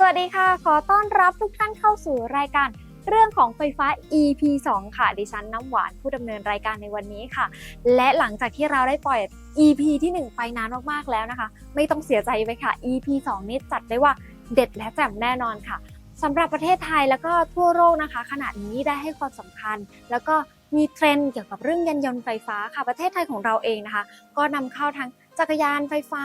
สวัสดีค่ะ ขอต้อนรับทุกท่านเข้าสู่รายการเรื่องของไฟฟ้า EP 2 ค่ะ ดิฉันน้ำหวานผู้ดำเนินรายการในวันนี้ค่ะ และหลังจากที่เราได้ปล่อย EP ที่ 1 ไปนานมากๆแล้วนะคะ ไม่ต้องเสียใจไปค่ะ EP 2 นี้จัดได้ว่าเด็ดและแจ่มแน่นอนค่ะสำหรับประเทศไทยแล้วก็ทั่วโลกนะคะ ขณะนี้ได้ให้ความสำคัญ แล้วก็มีเทรนด์เกี่ยวกับเรื่องยานยนต์ไฟฟ้าค่ะ ประเทศไทยของเราเองนะคะ ก็นำเข้าทั้ง จักรยานไฟฟ้า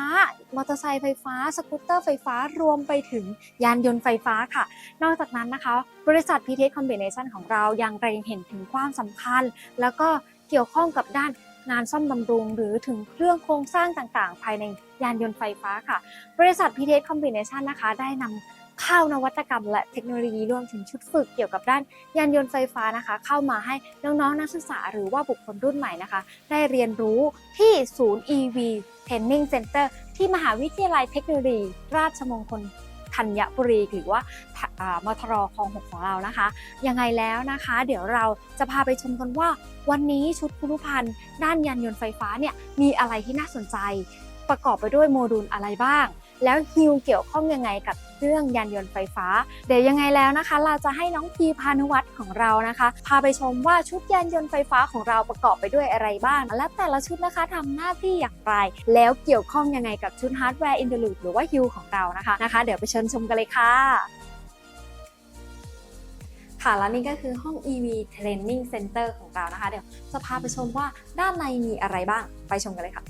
มอเตอร์ไซค์ไฟฟ้า สกูตเตอร์ไฟฟ้ารวมไปถึงยานยนต์ไฟฟ้าค่ะ นอกจากนั้นนะคะ บริษัท PT Combination ของเรายังเร็งเห็นถึงความสำคัญ แล้วก็เกี่ยวข้องกับด้านงานซ่อมบำรุงหรือถึงเครื่องโครงสร้างต่างๆ ภายในยานยนต์ไฟฟ้าค่ะ บริษัท PT Combination นะคะได้นำ ข้านวัตกรรม และเทคโนโลยีรวมถึงชุดฝึกเกี่ยวกับด้านยานยนต์ไฟฟ้านะคะ เข้ามาให้น้องๆนักศึกษาหรือว่าบุคคลรุ่นใหม่นะคะ ได้เรียนรู้ที่ศูนย์ EV Training Center ที่มหาวิทยาลัยเทคโนโลยี ราชมงคลธัญบุรีหรือว่าอ่ามทรคลองหกของเรานะคะ ยังไงแล้วนะคะ เดี๋ยวเราจะพาไปชมกันว่า วันนี้ชุดคุณพันธ์ด้านยานยนต์ไฟฟ้าเนี่ยมีอะไรที่น่าสนใจ ประกอบไปด้วยโมดูลอะไรบ้าง แล้วฮิวเกี่ยวข้องยังไงกับเรื่องยานยนต์ไฟฟ้า เดี๋ยวยังไงแล้วนะคะ เราจะให้น้องพีพานุวัฒน์ของเรานะคะ พาไปชมว่าชุดยานยนต์ไฟฟ้าของเราประกอบไปด้วยอะไรบ้าง และแต่ละชุดนะคะทำหน้าที่อย่างไร แล้วเกี่ยวข้องยังไงกับชุดฮาร์ดแวร์อินเทอร์ลูหรือว่าฮิวของเรานะคะนะคะ เดี๋ยวไปเชิญชมกันเลยค่ะค่ะแล้วนี่ก็คือห้อง EV Training Center ของเรานะคะ เดี๋ยวจะพาไปชมว่าด้านในมีอะไรบ้าง ไปชมกันเลยค่ะ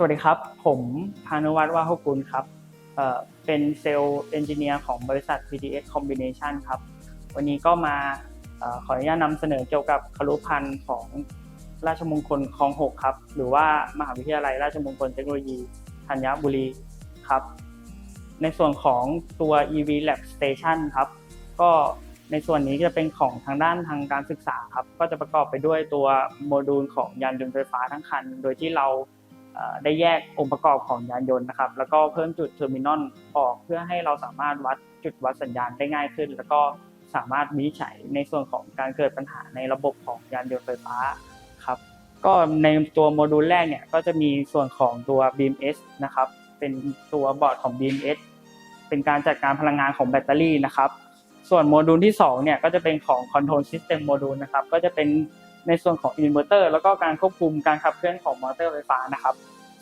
สวัสดีครับ ผมพานุวัฒน์ว่าหกุลครับเป็นเซลล์เอนจิเนียร์ของบริษัท PTS Combination ครับ วันนี้ก็มาอขออนุญาตนำเสนอเกี่ยวกับครุพันธ์ของราชมงคลคลองหกครับ หรือว่ามหาวิทยาลัยราชมงคลเทคโนโลยีธัญบุรีครับ ในส่วนของตัว EV Lab Station ครับ ก็ในส่วนนี้จะเป็นของทางด้านทางการศึกษาครับ ก็จะประกอบไปด้วยตัวโมดูลของยานยนต์ไฟฟ้าทั้งคัน โดยที่เรา ได้แยกองค์ประกอบของยานยนต์นะครับ แล้วก็เพิ่มจุดเทอร์มินอลออกเพื่อให้เราสามารถวัดจุดวัดสัญญาณได้ง่ายขึ้น แล้วก็สามารถวิจัยในส่วนของการเกิดปัญหาในระบบของยานยนต์ไฟฟ้าครับก็ในตัวโมดูลแรกเนี่ยก็จะมีส่วนของตัว BMS นะครับ เป็นตัวบอร์ดของ BMS เป็นการจัดการพลังงานของแบตเตอรี่นะครับ ส่วนโมดูลที่2เนี่ยก็จะเป็นของ Control System Module นะครับ ก็จะเป็น ในส่วนของอินเวอร์เตอร์แล้วก็การควบคุมการขับเคลื่อนของมอเตอร์ไฟฟ้านะครับ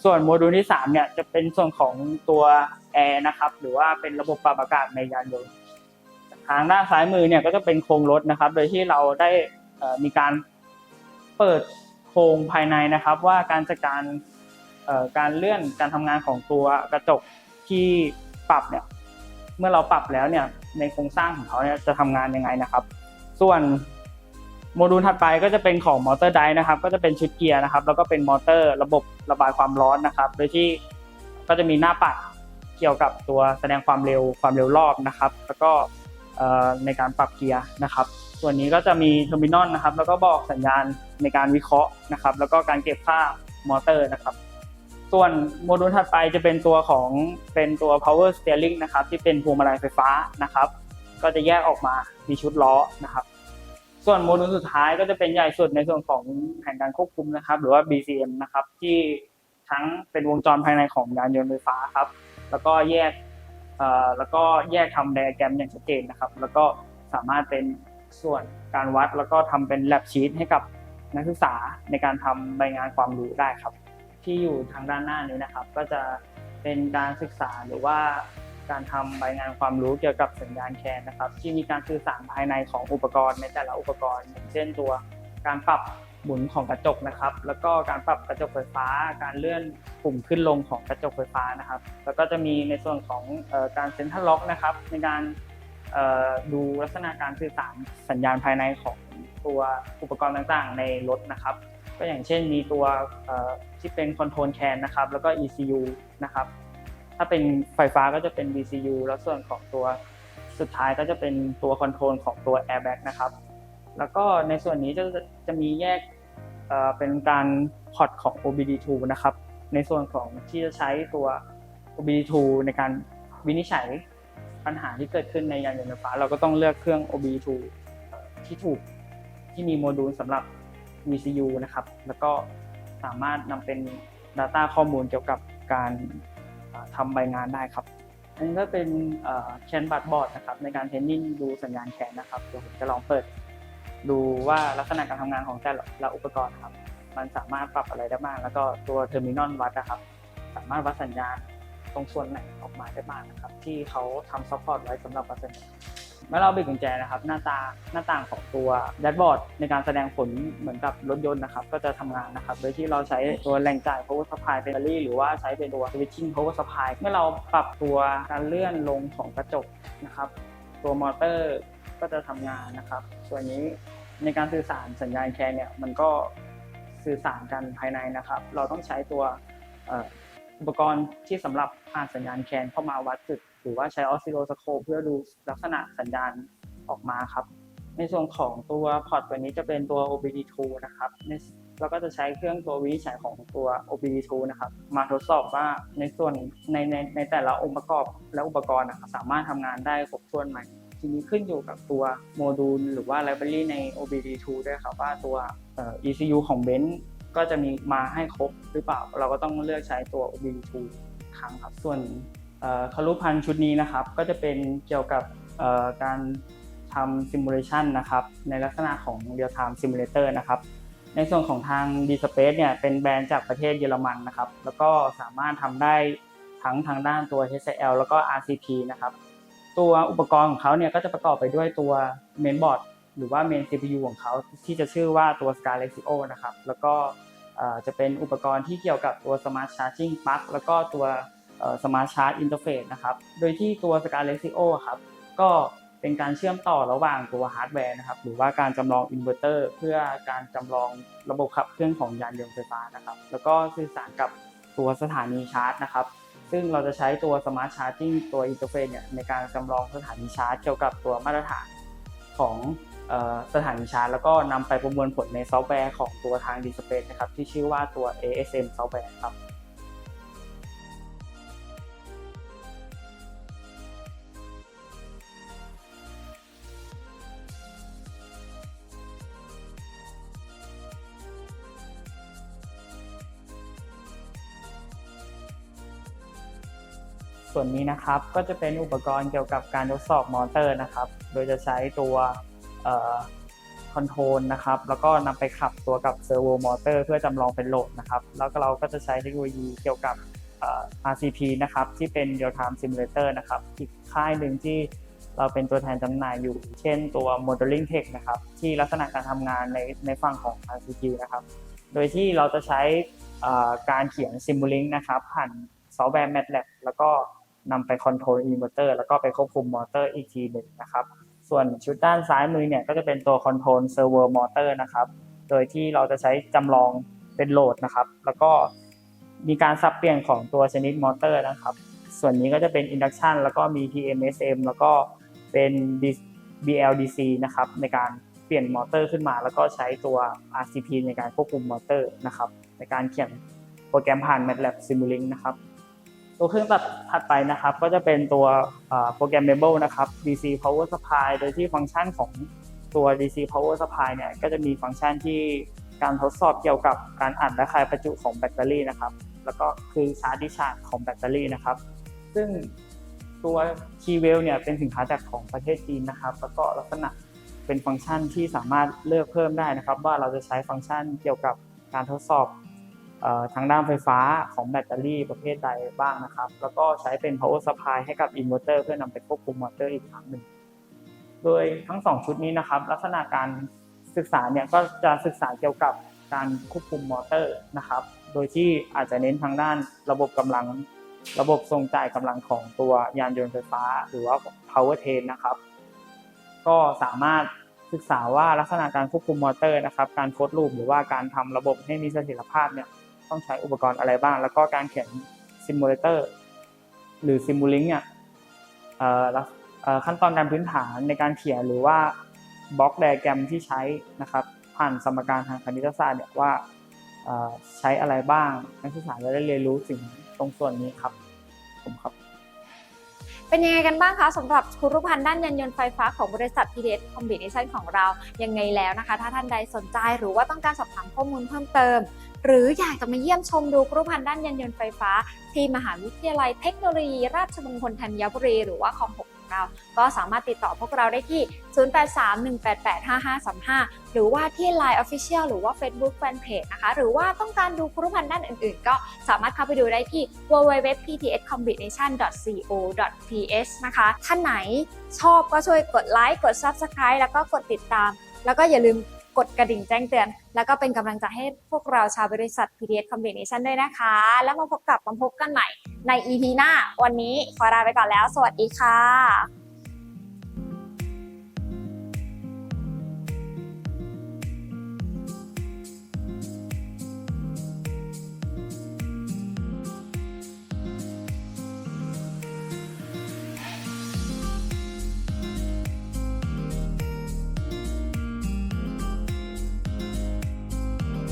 ส่วนโมดูลที่3เนี่ยจะเป็นส่วนของตัวแอร์นะครับหรือว่าเป็นระบบปรับอากาศในยานยนต์ทางด้านซ้ายมือเนี่ยก็จะเป็นโครงรถนะครับ โดยที่เราได้มีการเปิดโครงภายในนะครับ ว่าการจัดการการเลื่อนการทำงานของตัวกระจกที่ปรับเนี่ยเมื่อเราปรับแล้วเนี่ยในโครงสร้างของเขาเนี่ยจะทำงานยังไงนะครับ ส่วน โมดูลถัดไปก็จะเป็นของมอเตอร์ไดนะครับ ก็จะเป็นชุดเกียร์นะครับ แล้วก็เป็นมอเตอร์ระบบระบายความร้อนนะครับ โดยที่ก็จะมีหน้าปัดเกี่ยวกับตัวแสดงความเร็วความเร็วรอบนะครับ แล้วก็ในการปรับเกียร์นะครับ ส่วนนี้ก็จะมีเทอร์มินอลนะครับ แล้วก็บอกสัญญาณในการวิเคราะห์นะครับ แล้วก็การเก็บค่ามอเตอร์นะครับ ส่วนโมดูลถัดไปจะเป็นตัวของเป็นตัว power steering นะครับ ที่เป็นพวงมาลัยไฟฟ้านะครับ ก็จะแยกออกมามีชุดล้อนะครับ ส่วนโมดูลสุดท้ายก็จะเป็นใหญ่สุดในส่วนของแผนการควบคุมนะครับ หรือว่า BCM นะครับ ที่ทั้งเป็นวงจรภายในของยานยนต์ไฟฟ้าครับ แล้วก็แยกแล้วก็แยกทำไดอะแกรมอย่างชัดเจนนะครับ แล้วก็สามารถเป็นส่วนการวัด แล้วก็ทำเป็น lab sheet ให้กับนักศึกษาในการทำใบงานความรู้ได้ครับ ที่อยู่ทางด้านหน้านี้นะครับ ก็จะเป็นการศึกษาหรือว่า การทำใบงานความรู้เกี่ยวกับสัญญาณแคนนะครับ ที่มีการสื่อสารภายในของอุปกรณ์ในแต่ละอุปกรณ์อย่างเช่นตัวการปรับหมุนของกระจกนะครับ แล้วก็การปรับกระจกไฟฟ้า การเลื่อนปุ่มขึ้นลงของกระจกไฟฟ้านะครับ แล้วก็จะมีในส่วนของออการเซ็นทรัลล็อกนะครับ ในการดูลักษณะการสื่อสารสัญญาณภายในของตัวอุปกรณ์ต่างๆ ในรถนะครับ ก็อย่างเช่นมีตัวที่เป็นคอนโทรลแคนนะครับ แล้วก็ ECU นะครับ ถ้าเป็นไฟฟ้าก็จะเป็น VCU แล้วส่วนของตัวสุดท้ายก็จะเป็นตัวคอนโทรลของตัว airbag นะครับ แล้วก็ในส่วนนี้จะจะมีแยกเป็นการพอร์ตของ OBD2 นะครับ ในส่วนของที่จะใช้ตัว OBD2 ในการวินิจฉัยปัญหาที่เกิดขึ้นในยานยนต์ไฟฟ้า เราก็ต้องเลือกเครื่อง OBD2 ที่ถูกที่มีโมดูลสำหรับ VCU นะครับ แล้วก็สามารถนำเป็น Data ข้อมูลเกี่ยวกับการ ทำใบงานได้ครับ อันนี้ก็เป็นแคนบัตบอร์ดนะครับในการเทรนนิ่งดูสัญญาณแคนนะครับเดี๋ยวผมจะลองเปิด ดูว่าลักษณะการทำงานของแต่ละอุปกรณ์ครับ มันสามารถปรับอะไรได้บ้าง แล้วก็ตัวเทอร์มินอลวัดนะครับ สามารถวัดสัญญาณตรงส่วนไหนออกมาได้บ้างนะครับ ที่เขาทำซัพพอร์ตไว้สำหรับวัดสัญญาณ เมื่อเราบิดกุญแจนะครับ หน้าตาหน้าต่างของตัวแดชบอร์ดในการแสดงผลเหมือนกับรถยนต์นะครับ ก็จะทำงานนะครับ โดยที่เราใช้ตัวแหล่งจ่าย power supply เป็นแบตเตอรี่หรือว่าใช้เป็นตัว switching power supply เมื่อเราปรับตัวการเลื่อนลงของกระจกนะครับ ตัวมอเตอร์ก็จะทำงานนะครับ ส่วนนี้ในการสื่อสารสัญญาณแคร์เนี่ยมันก็สื่อสารกันภายในนะครับ เราต้องใช้ตัวอุปกรณ์ที่สำหรับผ่านสัญญาณแคนเข้ามาวัดจุด รือว่าใช้ออสซิโลสโคปเพื่อดูลักษณะสัญญาณออกมาครับ ในส่วนของตัวพอร์ตตัวนี้จะเป็นตัว OBD2 นะครับในเราก็จะใช้เครื่องตัววิจัยของตัว OBD2 นะครับ มาทดสอบว่าในส่วนในในในแต่ละองค์ประกอบและอุปกรณ์นะครับสามารถทำงานได้ครบถ้วนไหมทีนี้ขึ้นอยู่กับตัวโมดูลหรือว่า library ใน OBD2 ด้วยครับว่าตัว ECU ของ b e n z ก็จะมีมาให้ครบหรือเปล่า เราก็ต้องเลือกใช้ตัว OBD2 ครั้งครับ ส่วน คารุพันธ์ชุดนี้นะครับ ก็จะเป็นเกี่ยวกับการทำ simulation นะครับ ในลักษณะของ real time simulator นะครับ ในส่วนของทาง d s p a c e เนี่ยเป็นแบรนด์จากประเทศเยอรมันนะครับ แล้วก็สามารถทำได้ทั้งทางด้านตัว HCL แล้วก็ RCP นะครับ ตัวอุปกรณ์ของเขาเนี่ยก็จะประกอบไปด้วยตัวเมนบอร์ดหรือว่าเมน CPU ของเขาที่จะชื่อว่าตัว Sky Lexio นะครับ แล้วก็จะเป็นอุปกรณ์ที่เกี่ยวกับตัว Smart Charging Plug แล้วก็ตัว เอ่อ Smart Charge Interface นะครับ โดยที่ตัว Sky Lexio ครับ ก็เป็นการเชื่อมต่อระหว่างตัวฮาร์ดแวร์นะครับ หรือว่าการจำลองอินเวอร์เตอร์เพื่อการจำลองระบบขับเคลื่อนของยานยนต์ไฟฟ้านะครับ แล้วก็สื่อสารกับตัวสถานีชาร์จนะครับ ซึ่งเราจะใช้ตัว Smart Charging ตัว Interface เนี่ยในการจำลองสถานีชาร์จเกี่ยวกับตัวมาตรฐานของสถานีชาร์จแล้วก็นำไปประมวลผลในซอฟต์แวร์ของตัวทาง d s p a c e นะครับที่ชื่อว่าตัว ASM Software ครับ ส่วนนี้นะครับก็จะเป็นอุปกรณ์เกี่ยวกับการทดสอบมอเตอร์นะครับ โดยจะใช้ตัวคอนโทรลนะครับ แล้วก็นำไปขับตัวกับเซอร์โวมอเตอร์เพื่อจำลองเป็นโหลดนะครับ แล้วก็เราก็จะใช้เทคโนโลยีเกี่ยวกับ RCP นะครับ ที่เป็น Real Time Simulator นะครับ อีกค่ายหนึ่งที่เราเป็นตัวแทนจำหน่ายอยู่ เช่นตัว Modeling Tech นะครับ ที่ลักษณะการทำงานในในฝั่งของ RCP นะครับ โดยที่เราจะใช้การเขียน Simulink นะครับ ผ่านซอฟต์แวร์ MATLAB แล้วก็ นำไปคอนโทรลอินเวอร์เตอร์แล้วก็ไปควบคุมมอเตอร์อีกทีหนึ่งนะครับ ส่วนชุดด้านซ้ายมือเนี่ยก็จะเป็นตัวคอนโทรลเซอร์ o วอร์มอเตอร์นะครับ โดยที่เราจะใช้จำลองเป็นโหลดนะครับ แล้วก็มีการสับเปลี่ยนของตัวชนิดมอเตอร์นะครับ ส่วนนี้ก็จะเป็น Induction แล้วก็มี TMSM แล้วก็เป็น BLDC นะครับในการเปลี่ยนมอเตอร์ขึ้นมา แล้วก็ใช้ตัว RCP ในการควบคุมมอเตอร์นะครับในการเขียนโปรแกรมผ่าน MATLAB Simulink นะครับ ตัวเครื่องตัดถัดไปนะครับ ก็จะเป็นตัวโปรแกรม Mable นะครับ DC Power Supply โดยที่ฟังก์ชันของตัว DC Power Supply เนี่ยก็จะมีฟังก์ชันที่การทดสอบเกี่ยวกับการอัดและคายประจุของแบตเตอรี่นะครับ แล้วก็คือชาร์จดิชาร์จของแบตเตอรี่นะครับ ซึ่งตัว k e y w e l l เนี่ยเป็นสินค้าจากของประเทศจีนนะครับ แล้วก็ลักษณะเป็นฟังก์ชันที่สามารถเลือกเพิ่มได้นะครับ ว่าเราจะใช้ฟังก์ชันเกี่ยวกับการทดสอบ ทางด้านไฟฟ้าของแบตเตอรี่ประเภทใดบ้างนะครับ แล้วก็ใช้เป็น power supply ให้กับอินเวอร์เตอร์เพื่อนำไปควบคุมมอเตอร์อีกครั้งหนึ่ง โดยทั้งสองชุดนี้นะครับ ลักษณะการศึกษาเนี่ยก็จะศึกษาเกี่ยวกับการควบคุมมอเตอร์นะครับ โดยที่อาจจะเน้นทางด้านระบบกำลัง ระบบทรงจ่ายกำลังของตัวยานยนต์ไฟฟ้า หรือว่า power train นะครับ ก็สามารถศึกษาว่าลักษณะการควบคุมมอเตอร์นะครับ การโคดรูปหรือว่าการทำระบบให้มีเสถียรภาพเนี่ย ต้องใช้อุปกรณ์อะไรบ้าง แล้วก็การเขียนซิมูเลเตอร์หรือซิมูลิงเนี่ยขั้นตอนการพื้นฐานในการเขียนหรือว่าบล็อกไดอะแกรมที่ใช้นะครับ ผ่านสมการทางคณิตศาสตร์เนี่ยว่าใช้อะไรบ้างนักศึกษาจะได้เรียนรู้สิ่งตรงส่วนนี้ครับผมครับ เป็นยังไงกันบ้างคะสำหรับคุรุพันธ์ด้านยานยนต์ไฟฟ้าของบริษัท PDS Combination ของเรายังไงแล้วนะคะ ถ้าท่านใดสนใจหรือว่าต้องการสอบถามข้อมูลเพิ่มเติม หรืออยากจะมาเยี่ยมชมดูครุพันธ์ด้านยานยนต์ไฟฟ้า ที่มหาวิทยาลัยเทคโนโลยี ราชมงคลธัญบุรี หรือว่าคอม6ของเรา ก็สามารถติดต่อพวกเราได้ที่ 0831885535 หรือว่าที่ Line Official หรือว่า Facebook Fanpage นะคะ หรือว่าต้องการดูครุพันธ์ด้านอื่นๆ ก็สามารถเข้าไปดูได้ที่ www.ptscombination.co.th นะคะ ท่านไหนชอบก็ช่วยกดไลค์ กด Subscribe แล้วก็กดติดตาม แล้วก็อย่าลืม กดกระดิ่งแจ้งเตือน แล้วก็เป็นกำลังใจให้พวกเราชาวบริษัท PTS Combination ด้วยนะคะ แล้วมาพบกับมาพบกันใหม่ใน EP หน้า วันนี้ขอลาไปก่อนแล้ว สวัสดีค่ะ